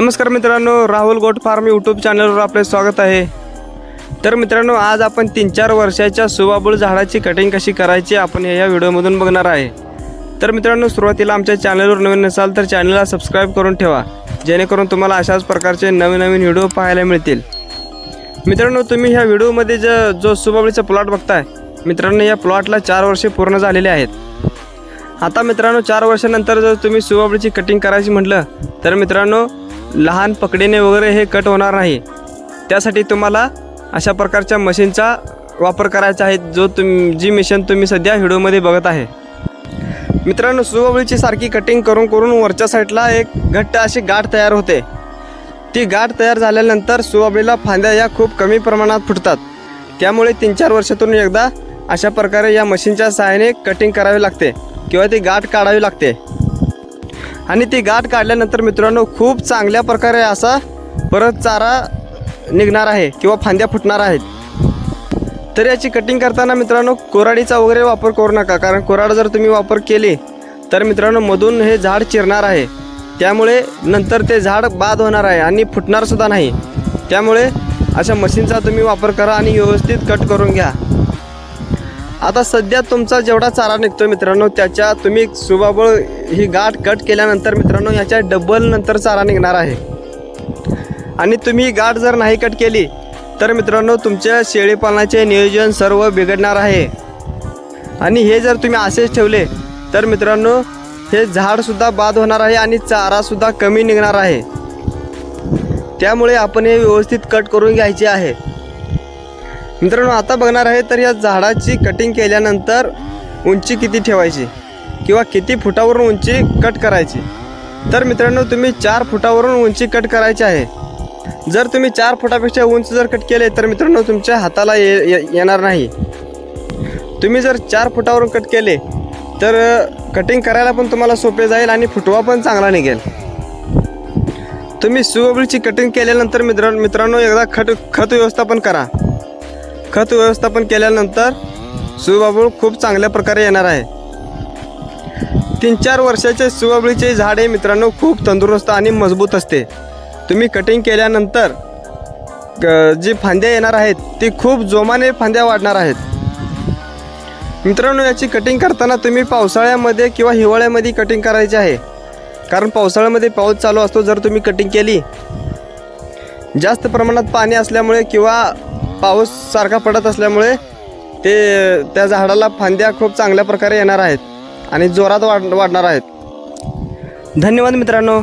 नमस्कार मित्रांनो Rahul goat farm YouTube चॅनलवर आपले स्वागत आहे. तर मित्रांनो आज आपण तीन चार वर्षाच्या सुवाबुळ झाडाची कटिंग कशी करायची आपण या व्हिडिओमधून बघणार आहे. तर मित्रांनो सुरुवातीला आमच्या चॅनलवर नवीन नसाल तर चॅनलला सबस्क्राईब करून ठेवा जेणेकरून तुम्हाला अशाच प्रकारचे नवीन नवीन व्हिडिओ पाहायला मिळतील. मित्रांनो तुम्ही ह्या व्हिडिओमध्ये ज जो सुबाबळीचा प्लॉट बघताय मित्रांनो या प्लॉटला चार वर्षे पूर्ण झालेले आहेत. आता मित्रांनो चार वर्षानंतर जर तुम्ही सुबाबळीची कटिंग करायची म्हटलं तर मित्रांनो लहान पकडीने वगैरे हे कट होणार नाही. त्यासाठी तुम्हाला अशा प्रकारच्या मशीनचा वापर करायचा आहे जो तुम जी मशीन तुम्ही सध्या व्हिडिओमध्ये बघत आहे. मित्रांनो सुबाबळीची सारखी कटिंग करून करून वरच्या साईडला एक घट्ट अशी गाठ तयार होते. ती गाठ तयार झाल्यानंतर सुवाबळीला फांद्या या खूप कमी प्रमाणात फुटतात. त्यामुळे तीन चार वर्षातून एकदा अशा प्रकारे या मशीनच्या सहाय्याने कटिंग करावी लागते किंवा ती गाठ काढावी लागते. आणि ती गाठ काढल्यानंतर मित्रांनो खूप चांगल्या प्रकारे असा परत चारा निघणार आहे किंवा फांद्या फुटणार आहेत. तर याची कटिंग करताना मित्रांनो कोराडीचा वगैरे वापर करू नका कारण कोराड जर तुम्ही वापर केले तर मित्रांनो मधून हे झाड चिरणार आहे. त्यामुळे नंतर ते झाड बाद होणार आहे आणि फुटणारसुद्धा नाही. त्यामुळे अशा मशीनचा तुम्ही वापर करा आणि व्यवस्थित कट करून घ्या. आता सध्या तुमचा जेवढा चारा निघतो मित्रांनो त्याच्या तुम्ही सुबाबळ ही गाठ कट केल्यानंतर मित्रांनो याच्या डबल नंतर चारा निघणार आहे. आणि तुम्ही गाठ जर नाही कट केली तर मित्रांनो तुमच्या शेळीपालनाचे नियोजन सर्व बिघडणार आहे. आणि हे जर तुम्ही असेच ठेवले तर मित्रांनो हे झाडसुद्धा बाद होणार आहे आणि चारासुद्धा कमी निघणार आहे. त्यामुळे आपण हे व्यवस्थित कट करून घ्यायचे आहे. मित्रांनो आता बघणार आहे तर या झाडाची कटिंग केल्यानंतर उंची किती ठेवायची किंवा किती फुटावरून उंची कट करायची? तर मित्रांनो तुम्ही चार फुटावरून उंची कट करायची आहे. जर तुम्ही चार फुटापेक्षा उंच जर कट केले तर मित्रांनो तुमच्या हाताला ये ये- येणार नाही. तुम्ही जर चार फुटावरून कट केले तर कटिंग करायला पण तुम्हाला सोपे जाईल आणि फुटवा पण चांगला निघेल. तुम्ही सुबळीची कटिंग केल्यानंतर मित्र मित्रांनो एकदा खत खत व्यवस्थापन करा. खत व्यवस्थापन केल्यानंतर सुबाबूळ खूप चांगल्या प्रकारे येणार आहे. तीन चार वर्षाचे सुबाबळीचे झाडे मित्रांनो खूप तंदुरुस्त आणि मजबूत असते. तुम्ही कटिंग केल्यानंतर जी फांद्या येणार आहेत ती खूप जोमाने फांद्या वाढणार आहेत. मित्रांनो याची कटिंग करताना तुम्ही पावसाळ्यामध्ये किंवा हिवाळ्यामध्ये कटिंग करायची आहे. कारण पावसाळ्यामध्ये पाऊस चालू असतो जर तुम्ही कटिंग केली. जास्त प्रमाणात पाणी असल्यामुळे किंवा पाऊस सारखा पडत असल्यामुळे ते त्या झाडाला फांद्या खूप चांगल्या प्रकारे येणार आहेत आणि जोरात वाढ वाढणार आहेत. धन्यवाद मित्रांनो.